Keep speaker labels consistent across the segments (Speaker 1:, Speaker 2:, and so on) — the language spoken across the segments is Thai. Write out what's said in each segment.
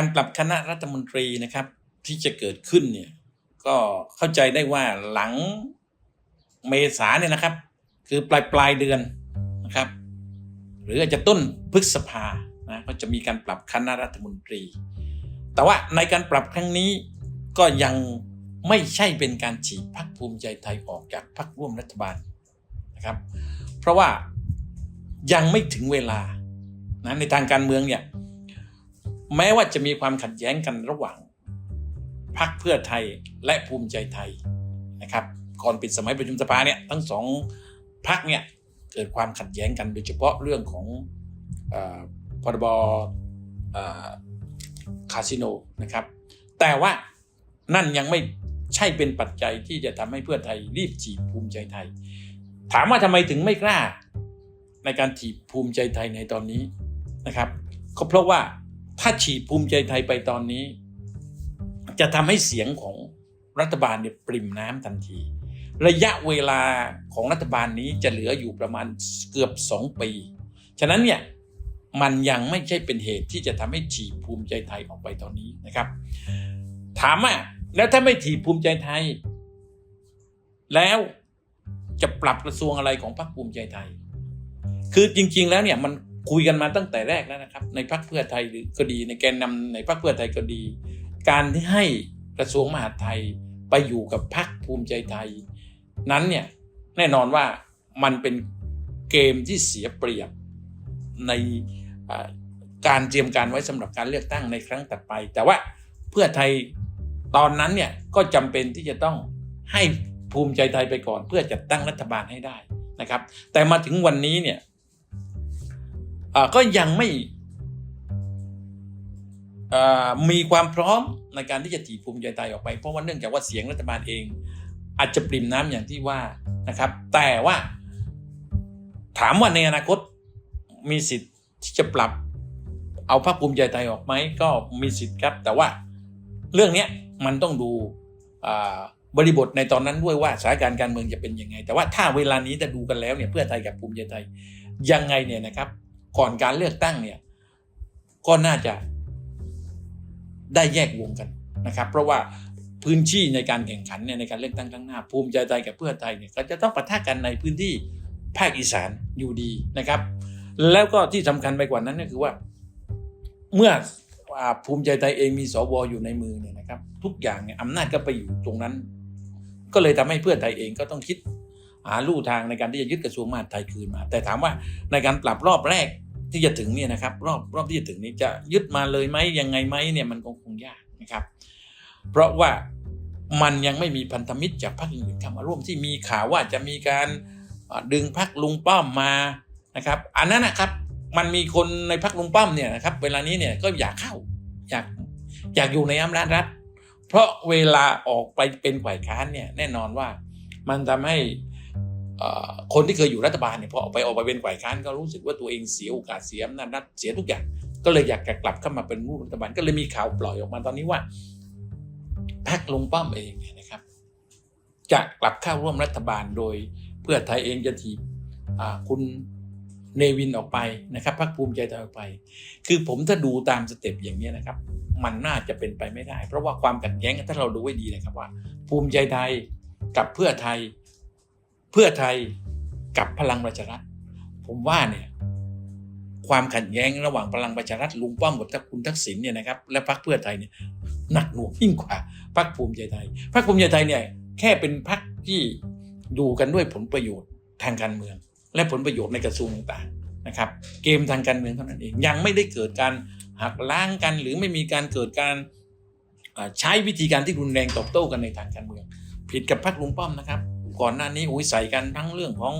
Speaker 1: การปรับคณะรัฐมนตรีนะครับ ที่จะเกิดขึ้นเนี่ยก็เข้าใจได้ว่าหลังเมษาเนี่ยนะครับ คือปลายปลายเดือนนะครับ หรืออาจจะต้นพฤษภานะก็จะมีการปรับคณะรัฐมนตรี แต่ว่าในการปรับครั้งนี้ก็ยังไม่ใช่เป็นการฉีกพรรคภูมิใจไทยออกจากพรรคร่วมรัฐบาลนะครับ เพราะว่ายังไม่ถึงเวลานะในทางการเมืองเนี่ย แม้ว่าจะมีความขัดแย้งกันระหว่างพรรคเพื่อไทยและภูมิใจไทยนะครับ ก่อนปิดสมัยประชุมสภาเนี่ยทั้งสองพรรคเนี่ยเกิดความขัดแย้งกันโดยเฉพาะเรื่องของอพรบคาสิโนนะครับ แต่ว่านั่นยังไม่ใช่เป็นปัจจัยที่จะทำให้เพื่อไทยรีบจีบภูมิใจไทย ถามว่าทำไมถึงไม่กล้า ในการถีบภูมิใจไทยในตอนนี้นะครับก็เพราะว่า ถ้าฉีบภูมิใจไทยไปตอนนี้ จะทำให้เสียงของรัฐบาลเนี่ยปริ่มน้ำทันที ระยะเวลาของรัฐบาลนี้จะเหลืออยู่ประมาณเกือบ2ปี ฉะนั้นเนี่ยมันยังไม่ใช่เป็นเหตุที่จะทำให้ฉีบภูมิใจไทยออกไปตอนนี้นะครับ ถามว่าแล้วถ้าไม่ถีบภูมิใจไทย แล้วจะปรับกระทรวงอะไรของพรรคภูมิใจไทย คือจริง ๆ แล้วเนี่ยมัน คุยกันมาตั้งแต่แรกแล้วนะครับ ในพรรคเพื่อไทยหรือก็ดี ในแกนนำในพรรคเพื่อไทยก็ดี การที่ให้กระทรวงมหาดไทยไปอยู่กับพรรคภูมิใจไทย นั้นเนี่ยแน่นอนว่ามันเป็นเกมที่เสียเปรียบในการเตรียมการไว้สำหรับการเลือกตั้งในครั้งต่อไป แต่ว่าเพื่อไทยตอนนั้นเนี่ยก็จำเป็นที่จะต้องให้ภูมิใจไทยไปก่อน เพื่อจัดตั้งรัฐบาลให้ได้นะครับ แต่มาถึงวันนี้เนี่ย ก็ยังไม่มีความพร้อมในการที่จะถีบภูมิใจไทยออกไป เพราะว่าเนื่องจากว่าเสียงรัฐบาลเอง อาจจะปริ่มน้ำอย่างที่ว่านะครับ แต่ว่าถามว่าในอนาคตมีสิทธิ์ที่จะปรับเอาพรรคภูมิใจไทยออกไหมก็มีสิทธิ์ครับ แต่ว่าเรื่องนี้มันต้องดูบริบทในตอนนั้นด้วยว่าสถานการณ์การเมืองจะเป็นยังไง แต่ว่าถ้าเวลานี้จะดูกันแล้วเนี่ยเพื่อไทยกับภูมิใจไทยยังไงเนี่ยนะครับ ก่อนการเลือกตั้งเนี่ยก็น่าจะได้แยกวงกันนะครับ เพราะว่าพื้นที่ในการแข่งขันเนี่ยในการเลือกตั้งครั้งหน้า ภูมิใจไทยกับเพื่อไทยเนี่ยก็จะต้องปะทะกันในพื้นที่ภาคอีสานอยู่ดีนะครับ แล้วก็ที่สำคัญไปกว่านั้นก็คือว่า เมื่อภูมิใจไทยเองมีสวอยู่ในมือเนี่ยนะครับ ทุกอย่างเนี่ยอำนาจก็ไปอยู่ตรงนั้น ก็เลยทำให้เพื่อไทยเองก็ต้องคิด หาลู่ทางในการที่จะยึดกระทรวงมหาดไทยคืนมา แต่ถามว่าในการปรับรอบแรกที่จะถึงเนี่ยนะครับ รอบรอบที่จะถึงนี้จะยึดมาเลยไหมยังไงไหมเนี่ยมันคงคงยากนะครับ เพราะว่ามันยังไม่มีพันธมิตรจากพรรคอื่นเข้ามาร่วมที่มีข่าวว่าจะมีการดึงพรรคลุงป้อมมานะครับ อันนั้นนะครับมันมีคนในพรรคลุงป้อมเนี่ยนะครับ เวลานี้เนี่ยก็อยากเข้าอยากอยากอยู่ในอำนาจรัฐ เพราะเวลาออกไปเป็นฝ่ายค้านเนี่ยแน่นอนว่ามันทำให้ คนที่เคยอยู่รัฐบาลเนี่ยพอออกไปออกไปเป็นฝ่ายค้านก็รู้สึกว่าตัวเองเสียโอกาสเสียอำนาจรัฐเสียทุกอย่าง ก็เลยอยากจะกลับเข้ามาเป็นรูปรัฐบาลก็เลยมีข่าวปล่อยออกมาตอนนี้ว่าพรรคลุงป้อมเองเนี่ยนะครับ จะกลับเข้าร่วมรัฐบาลโดย เพื่อไทยเองจะถีบคุณเนวินออกไปนะครับพรรคภูมิใจไทยออกไป คือผมถ้าดูตามสเต็ปอย่างนี้นะครับ มันน่าจะเป็นไปไม่ได้ เพราะว่าความขัดแย้งถ้าเราดูไว้ดีนะครับว่า ภูมิใจไทยกับเพื่อไทย เพื่อไทยกับพลังประชารัฐ ผมว่าเนี่ยความขัดแย้งระหว่างพลังประชารัฐลุงป้อมกับคุณทักษิณเนี่ยนะครับและพรรคเพื่อไทยเนี่ยหนักหน่วงยิ่งกว่าพรรคภูมิใจไทยพรรคภูมิใจไทยเนี่ยแค่เป็นพรรคที่ดูกันด้วยผลประโยชน์ทางการเมือง และผลประโยชน์ในกระทรวงต่างๆนะครับ เกมทางการเมืองเท่านั้นเองยังไม่ได้เกิดการหักล้างกัน หรือไม่มีการเกิดการใช้วิธีการที่รุนแรงตอบโต้กันในทางการเมือง ผิดกับพรรคลุงป้อมนะครับ ก่อนหน้านี้อุ้ยใส่กันทั้งเรื่องของ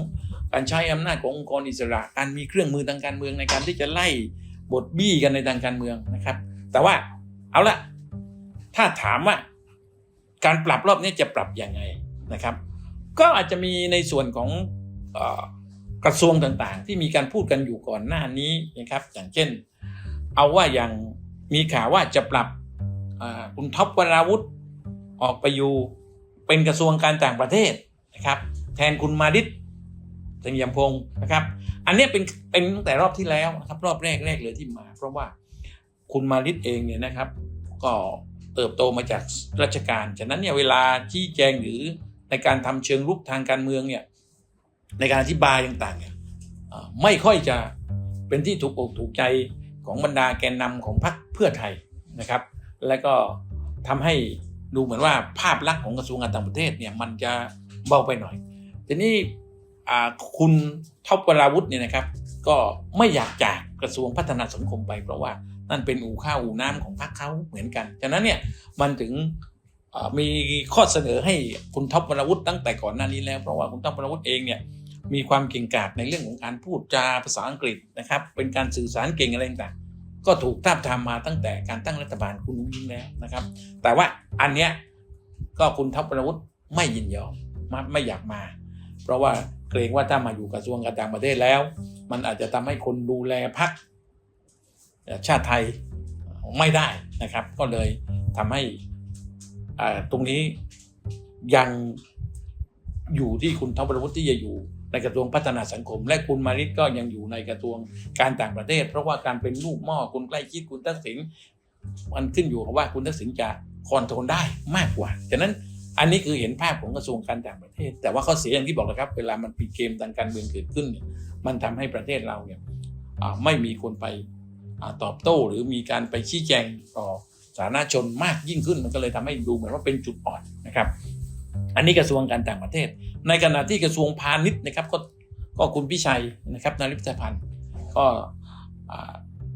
Speaker 1: การใช้อำนาจขององค์กรอิสระการมีเครื่องมือทางการเมืองในการที่จะไล่บทบี้กันในทางการเมืองนะครับ แต่ว่าเอาละถ้าถามว่าการปรับรอบนี้จะปรับยังไงนะครับ ก็อาจจะมีในส่วนของออกระทรวงต่างๆ ที่มีการพูดกันอยู่ก่อนหน้านี้นะครับ อย่างเช่น เอาว่าอย่างมีข่าวว่าจะปรับคุณท็อปวราวุธออกไปอยู่เป็นกระทรวงการต่างประเทศ นะครับแทนคุณมาดิษเสงี่ยมพงศ์นะครับ อันนี้เป็นเป็นตั้งแต่รอบที่แล้วนะครับรอบแรกแรกเลยที่มา เพราะว่าคุณมาริดเองเนี่ยนะครับ ก็เติบโตมาจากราชการฉะนั้นเนี่ยเวลาชี้แจงหรือในการทำเชิงรุกทางการเมืองเนี่ยในการอธิบายต่างๆเนี่ยไม่ค่อยจะเป็นที่ถูกอกถูกใจของบรรดาแกนนำของพรรคเพื่อไทยนะครับ และก็ทำให้ดูเหมือนว่าภาพลักษณ์ของกระทรวงการต่างประเทศเนี่ยมันจะ เบาไปหน่อย ทีนี้คุณท็อปวราวุธเนี่ยนะครับ ก็ไม่อยากจากกระทรวงพัฒนาสังคมไป เพราะว่านั่นเป็นอู่ข้าวอู่น้ำของพรรคเขาเหมือนกัน ฉะนั้นเนี่ยมันถึงมีข้อเสนอให้คุณท็อปวราวุธตั้งแต่ก่อนหน้านี้แล้ว เพราะว่าคุณท็อปวราวุธเองเนี่ยมีความเก่งกาจในเรื่องของการพูดจาภาษาอังกฤษนะครับ เป็นการสื่อสารเก่งอะไรต่างๆก็ถูกทาบทามมาตั้งแต่การตั้งรัฐบาลคุณนุ้งยิงแล้วนะครับ แต่ว่าอันเนี้ยก็คุณท็อปวราวุธไม่ยินยอม ไม่ไม่อยากมา เพราะว่าเกรงว่าถ้ามาอยู่กระทรวงการต่างประเทศแล้ว มันอาจจะทำให้คนดูแลพักชาติไทยไม่ได้นะครับ ก็เลยทำให้ตรงนี้ยังอยู่ที่คุณท็อปวรวุฒิที่จะอยู่ในกระทรวงพัฒนาสังคม และคุณมาริศก็ยังอยู่ในกระทรวงการต่างประเทศ เพราะว่าการเป็นลูกหม้อคุณใกล้ชิดคุณทักษิณมันขึ้นอยู่กับว่าคุณทักษิณจะคอนโทรลได้มากกว่าฉะนั้น อันนี้คือเห็นภาพของกระทรวงการต่างประเทศ แต่ว่าข้อเสียอย่างที่บอกแล้วครับเวลามันมีเกมทางการเมืองเกิดขึ้นเนี่ยมันทำให้ประเทศเราเนี่ยไม่มีคนไปอตอบโต้ หรือมีการไปชี้แจงต่อสาธารณชนมากยิ่งขึ้นมันก็เลยทำให้ดูเหมือนว่าเป็นจุดอ่อนนะครับ อันนี้กระทรวงการต่างประเทศ ในขณะที่กระทรวงพาณิชย์นะครับก็ก็คุณพิชัยนะครับนาริพิพันธ์ก็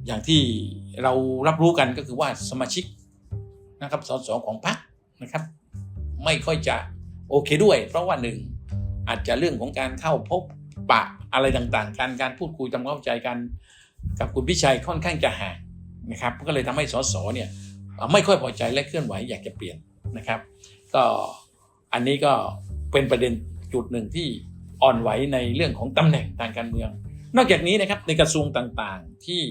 Speaker 1: อย่างที่เรารับรู้กันก็คือว่าสมาชิกนะครับสสของพรรคนะครับ ไม่ค่อยจะโอเคด้วย เพราะว่าหนึ่งอาจจะเรื่องของการเข้าพบปะอะไรต่างๆ การการพูดคุยทำความเข้าใจกัน กับคุณพิชัยค่อนข้างจะห่างนะครับก็เลยทำให้สสเนี่ยไม่ค่อยพอใจและเคลื่อนไหวอยากจะเปลี่ยนนะครับ ก็อันนี้ก็เป็นประเด็นจุดหนึ่งที่อ่อนไหวในเรื่องของตำแหน่งทางการเมือง นอกจากนี้นะครับในกระทรวงต่างๆที่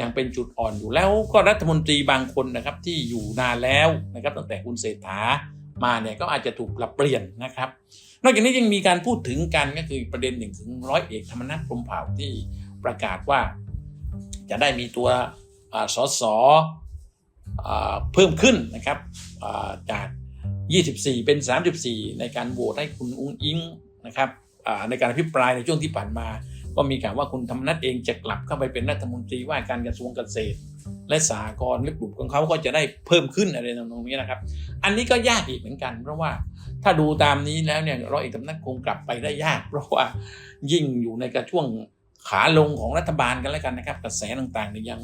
Speaker 1: ยังเป็นจุดอ่อนอยู่แล้วก็รัฐมนตรีบางคนนะครับที่อยู่นานแล้วนะครับตั้งแต่คุณเศรษฐา มาเนี่ยก็อาจจะถูกปรับเปลี่ยนนะครับ นอกจากนี้ยังมีการพูดถึงกันก็คือประเด็นหนึ่งถึงร้อยเอกธรรมนัฐพรมเผ่าที่ประกาศว่า จะได้มีตัวอ่าสสอ่าเพิ่มขึ้นนะครับอ่าจาก 24 เป็น 34 ในการโหวตให้คุณอุ้งอิงนะครับในการอภิปรายในช่วงที่ผ่านมา ก็มีข่าวว่าคุณธรรมนัฐเองจะกลับเข้าไปเป็นรัฐมนตรีว่าการกระทรวงเกษตร และสหกรณ์และกลุ่มของเขาก็จะได้เพิ่มขึ้นอะไรตรงนี้นะครับ อันนี้ก็ยากอีกเหมือนกัน เพราะว่าถ้าดูตามนี้แล้วเนี่ยร้อยเอกธรรมนัฐคงกลับไปได้ยาก เพราะว่ายิ่งอยู่ในกระช่วงขาลงของรัฐบาลกันแล้วกันนะครับ กระแสต่างๆเนี่ยยัง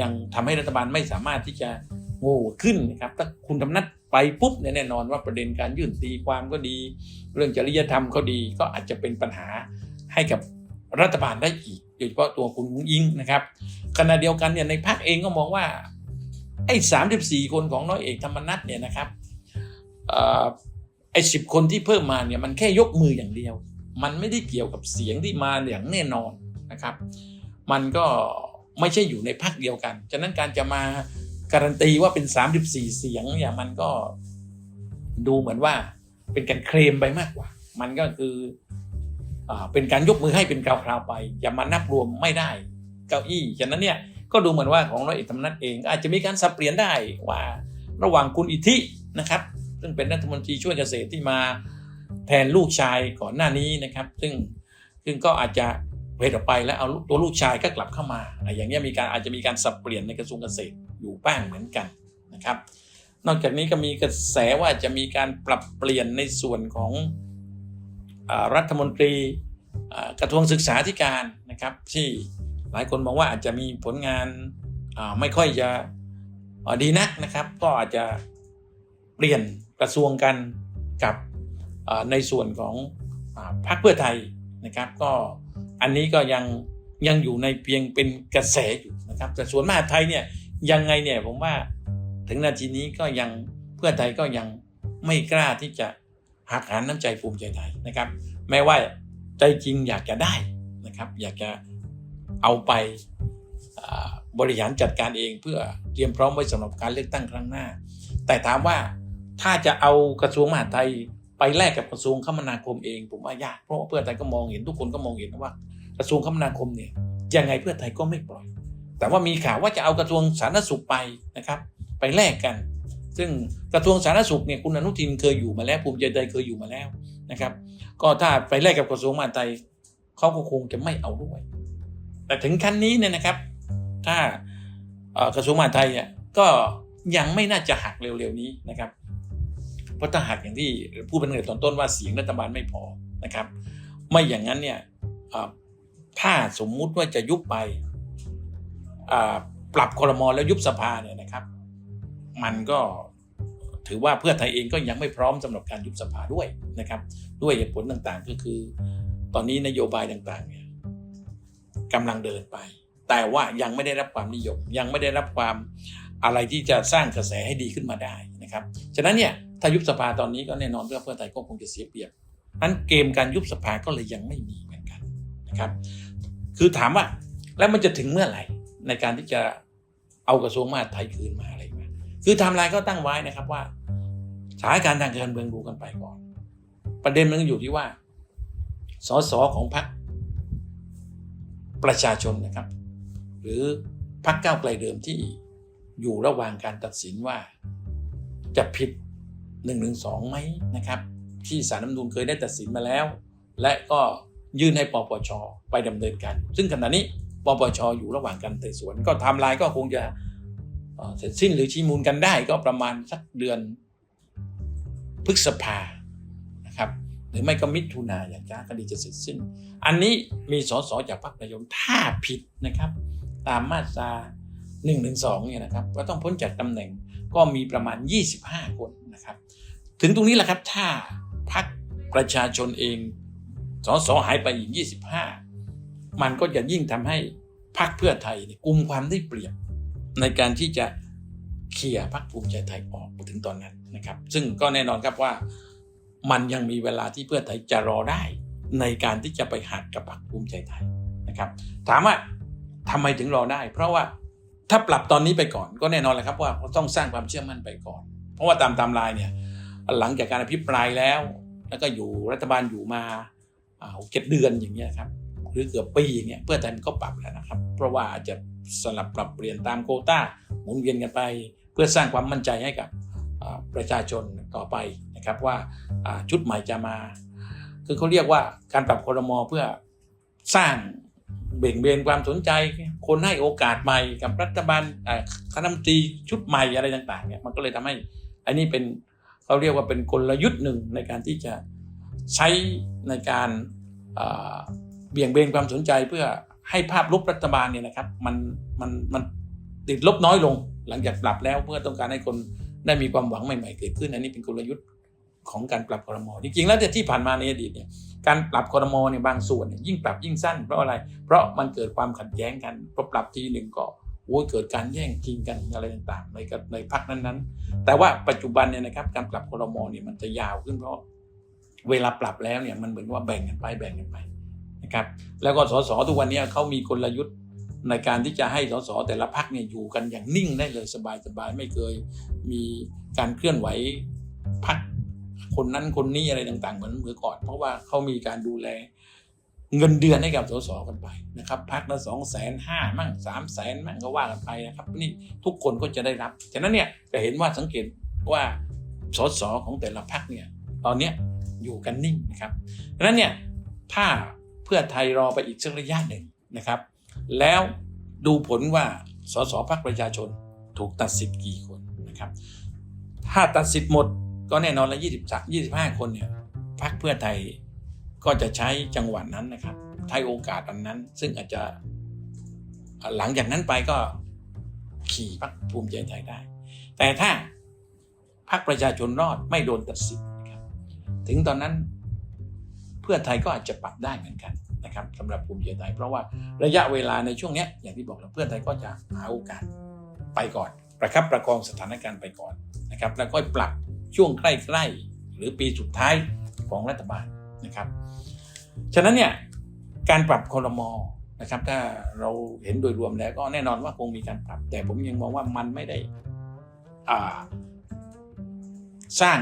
Speaker 1: ยังทำให้รัฐบาลไม่สามารถที่จะโง่ขึ้นนะครับถ้าคุณธรรมนัฐไปปุ๊บเนี่ยแน่นอนว่าประเด็นการยื่นตีความก็ดี เรื่องจริยธรรมก็ดี ก็อาจจะเป็นปัญหาให้กับรัฐบาลได้อีก โดยเฉพาะตัวคุณอุ้งอิงนะครับขณะเดียวกันเนี่ยในพรรคเองก็มองว่าไอ้สามสิบสี่คนของน้อยเอกธรรมนัฐเนี่ยนะครับอไอ้สิบคนที่เพิ่มมาเนี่ยมันแค่ยกมืออย่างเดียว มันไม่ได้เกี่ยวกับเสียงที่มาอย่างแน่นอนนะครับ มันก็ไม่ใช่อยู่ในพรรคเดียวกัน ฉะนั้นการจะมาการันตีว่าเป็น 34 เสียงเนี่ยมันก็ดูเหมือนว่าเป็นการเคลมไปมากกว่า มันก็คือ เป็นการยกมือให้เป็นคราวๆไป อย่ามานับรวมไม่ได้เก้าอี้ฉะนั้นเนี่ยก็ดูเหมือนว่าของร้อยเอกธรรมนัฐเอง อาจจะมีการสับเปลี่ยนได้ว่าระหว่างคุณอิทธินะครับ ซึ่งเป็นรัฐมนตรีช่วยเกษตรที่มาแทนลูกชายก่อนหน้านี้นะครับ ซึ่งซึ่งก็อาจจะเพลออกไปแล้วเอาตัวลูกชายก็กลับเข้ามา อย่างนี้มีการอาจจะมีการสับเปลี่ยนในกระทรวงเกษตรอยู่บ้างเหมือนกันนะครับ นอกจากนี้ก็มีกระแสว่าจะมีการปรับเปลี่ยนในส่วนของ รัฐมนตรีกระทรวงศึกษาธิการนะครับ ที่หลายคนมองว่าอาจจะมีผลงานาไม่ค่อยจะดีนักนะครับ ก็อาจจะเปลี่ยนกระทรวงกันกับในส่วนของอพรรคเพื่อไทยนะครับ ก็อันนี้ก็ยังยังอยู่ในเพียงเป็นกระแสอยู่นะครับ แต่ส่วนมหาดไทยเนี่ยยังไงเนี่ยผมว่าถึงนาทีนี้ก็ยังเพื่อไทยก็ยังไม่กล้าที่จะ หักหานน้ำใจภูมิใจไทยนะครับ แม้ว่าใจจริงอยากจะได้นะครับ อยากจะเอาไปบริหารจัดการเองเพื่อเตรียมพร้อมไว้สำหรับการเลือกตั้งครั้งหน้า แต่ถามว่าถ้าจะเอากระทรวงมหาดไทยไปแลกกับกระทรวงคมนาคมเอง ผมว่ายากเพราะาเพื่อไทยก็มองเห็นทุกคนก็มองเห็นว่ากระทรวงคมนาคมเนี่ยยังไงเพื่อไทยก็ไม่ปล่อยแแต่ว่ามีข่าวว่าจะเอากระทรวงสาธารณสุขไปนะครับ ไปแลกกัน ซึ่งกระทรวงสาธารณสุขเนี่ยคุณอนุทินเคยอยู่มาแล้วภูมิใจไทยเคยอยู่มาแล้วนะครับ ก็ถ้าไปแลกกับกระทรวงมหาดไทยเขาก็คงจะไม่เอาด้วย แต่ถึงขั้นนี้เนี่ยนะครับ ถ้ากระทรวงมหาดไทยเนี่ยก็ยังไม่น่าจะหักเร็วๆนี้นะครับ เพราะถ้าหักอย่างที่ผู้เป็นเงตอนต้นว่าเสียงรัฐบาลไม่พอนะครับ ไม่อย่างนั้นเนี่ยถ้าสมมุติว่าจะยุบไปปรับคอรมอแล้วยุบสภาเนี่ยนะครับ มันก็ถือว่าเพื่อไทยเองก็ยังไม่พร้อมสำหรับการยุบสภาด้วยนะครับ ด้วยเหตุผลต่างๆ ก็คือ ตอนนี้นโยบายต่างๆเนี่ยกำลังเดินไป แต่ว่ายังไม่ได้รับความนิยม ยังไม่ได้รับความอะไรที่จะสร้างกระแสให้ดีขึ้นมาได้นะครับฉะนั้นเนี่ยถ้ายุบสภาตอนนี้ก็แน่นอนเรื่องเพื่อไทยก็คงจะเสียเปรียบนั้นเกมการยุบสภาก็เลยยังไม่มีเหมือนกันนะครับ คือถามว่าแล้วมันจะถึงเมื่อไหร่ในการที่จะเอากระทรวงมหาดไทยคืนมา คือไทม์ไลน์ก็ตั้งไว้นะครับว่าสถานการณ์ทางการเมืองดูกันไปก่อน ประเด็นมันอยู่ที่ว่า สสของพรรคประชาชนนะครับ หรือพรรคก้าวไกลเดิมที่อยู่ระหว่างการตัดสินว่าจะผิด1นึไหมนะครับ ที่สารรัฐธรรมนูญเคยได้ตัดสินมาแล้ว และก็ยื่นให้ปปชไปดำเนินการ ซึ่งขณะนี้ปปชอยู่ระหว่างการไต่สวน ก็ไทม์ไลน์ก็คงจะ เสร็จสิ้นหรือชี้มูลกันได้ก็ประมาณสักเดือนพฤษภานะครับหรือไม่ก็มิถุนาอย่างจ้าคดีจะเสร็จสิ้น อันนี้มีสสจากพรรคประชาชนถ้าผิดนะครับ ตามมาตรา1นึเนี่ยนะครับก็ต้องพ้นจากตำแหน่งก็มีประมาณ 25 คนนะครับ ถึงตรงนี้แหละครับถ้าพรรคประชาชนเองสสหายไปอีก 25 มันก็จะยิ่งทำให้พรรคเพื่อไทยเนี่ยกลุ่มความได้เปรียบ ในการที่จะเคลียร์พรรคภูมิใจไทยออกถึงตอนนั้นนะครับ ซึ่งก็แน่นอนครับว่ามันยังมีเวลาที่เพื่อไทยจะรอได้ ในการที่จะไปหักกับพรรคภูมิใจไทยนะครับ ถามว่าทำไมถึงรอได้ เพราะว่าถ้าปรับตอนนี้ไปก่อนก็แน่นอนแหละครับว่าต้องสร้างความเชื่อมั่นไปก่อน เพราะว่าตามตามลายเนี่ยหลังจากการอภิปรายแล้ว แล้วก็อยู่รัฐบาลอยู่มาหกเจ็ดเดือนอย่างเงี้ยครับ หรือเกือบปีเงี้ยเพื่อไทยมันก็ปรับแล้วนะครับ เพราะว่าอาจจะสลับปรับเปลี่ยนตามโควต้าหมุนเวียนกันไป เพื่อสร้างความมั่นใจให้กับประชาชนต่อไปนะครับว่าชุดใหม่จะมา คือเขาเรียกว่าการปรับครมอเพื่อสร้างเบ่งเบนความสนใจ คนให้โอกาสใหม่กับรัฐบาลคณะมนตรีชุดใหม่อะไรต่างๆเนี่ยมันก็เลยทำให้อันนี้เป็นเขาเรียกว่าเป็นกลยุทธ์หนึ่งในการที่จะใช้ในการ เบี่ยงเบนความสนใจเพื่อให้ภาพลบรัฐบาลเนี่ยนะครับมันมันมันติดลบน้อยลงหลังจากปรับแล้วเพื่อต้องการให้คนได้มีความหวังใหม่ๆเกิดขึ้น อันนี้เป็นกลยุทธ์ของการปรับคอรมอจริงๆแล้วที่ผ่านมาในอดีตเนี่ยการปรับคอรมอเนี่ยบางส่วนเนี่ยยิ่งปรับยิ่งสั้นเพราะอะไร เพราะมันเกิดความขัดแย้งกันพอปรับทีหนึ่งก็โอ้ยเกิดการแย่งชิงกันอะไรต่างๆในในพักนั้นๆ แต่ว่าปัจจุบันเนี่ยนะครับการปรับคอรมอเนี่ยมันจะยาวขึ้นเพราะเวลาปรับแล้วเนี่ยมันเหมือนว่าแบ่งกันไปแบ่งกันไป นะครับแล้วก็สสทุกวันนี้เขามีกลยุทธ์ในการที่จะให้สสแต่ละพักเนี่ยอยู่กันอย่างนิ่งได้เลยสบายๆไม่เคยมีการเคลื่อนไหวพักคนนั้นคนนี้อะไรต่างๆเหมือนเมื่อก่อน เพราะว่าเขามีการดูแลเงินเดือนให้กับสสกันไปนะครับพักละสองแสนห้ามั่งสามแสนมั่งก็ว่ากันไปนะครับนี่ทุกคนก็จะได้รับฉะนั้นเนี่ยจะเห็นว่าสังเกตว่าสสของแต่ละพักเนี่ยตอนเนี้ยอยู่กันนิ่งนะครับฉะนั้นเนี่ยถ้า เพื่อไทยรอไปอีกสักระยะหนึ่งนะครับ แล้วดูผลว่าสสพักประชาชนถูกตัดสิทธิ์กี่คนนะครับ ถ้าตัดสิทธิ์หมดก็แน่นอนละ23 25คนเนี่ยพรรคเพื่อไทยก็จะใช้จังหวะนั้นนะครับใช้โอกาสอันนั้น ซึ่งอาจจะหลังจากนั้นไปก็ขี่พรรคภูมิใจไทยได้ แต่ถ้าพรรคประชาชนรอดไม่โดนตัดสิทธิ์ถึงตอนนั้น เพื่อไทยก็อาจจะปรับได้เหมือนกันนะครับสำหรับภูมิใจไทยเพราะว่าระยะเวลาในช่วงนี้อย่างที่บอกแล้วเพื่อไทยก็จะหาโอกาสไปก่อน ประคับประคองสถานการณ์ไปก่อนนะครับแล้วก็ปรับช่วงใกล้ๆหรือปีสุดท้ายของรัฐบาลนะครับ ฉะนั้นเนี่ยการปรับคอรมอนะครับ ถ้าเราเห็นโดยรวมแล้วก็แน่นอนว่าคงมีการปรับ แต่ผมยังมองว่ามันไม่ได้สร้าง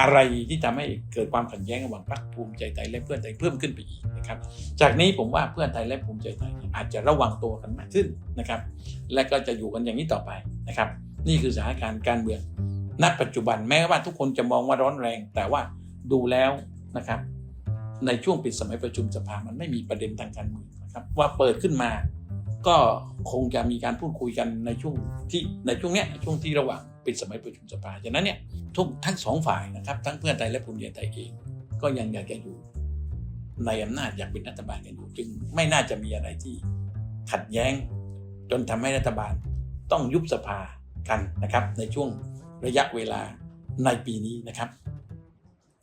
Speaker 1: อะไรที่ทำให้เกิดความขัดแย้งระหว่างพรรคภูมิใจไทยและเพื่อนไทยเพิ่มขึ้นไปอีกนะครับ จากนี้ผมว่าเพื่อนไทยและภูมิใจไทยเนี่ยอาจจะระวังตัวกันมากขึ้นนะครับ และก็จะอยู่กันอย่างนี้ต่อไปนะครับ นี่คือสถานการณ์การเมืองณปัจจุบันแม้ว่าทุกคนจะมองว่าร้อนแรง แต่ว่าดูแล้วนะครับ ในช่วงปิดสมัยประชุมสภามันไม่มีประเด็นทางการเมืองนะครับว่าเปิดขึ้นมา ก็คงจะมีการพูดคุยกันในช่วงที่ในช่วงเนี้ยช่วงที่ระหว่าง ปิดสมัยประชุมสภาฉะนั้นเนี่ยทุกทั้งสองฝ่ายนะครับ ทั้งเพื่อไทยและภูมิใจไทยเอง ก็ยังอยากจะอยู่ ในอำนาจอยากเป็นรัฐบาลกันอยู่ จึงไม่น่าจะมีอะไรที่ขัดแย้ง จนทำให้รัฐบาลต้องยุบสภากันนะครับ ในช่วงระยะเวลาในปีนี้นะครับ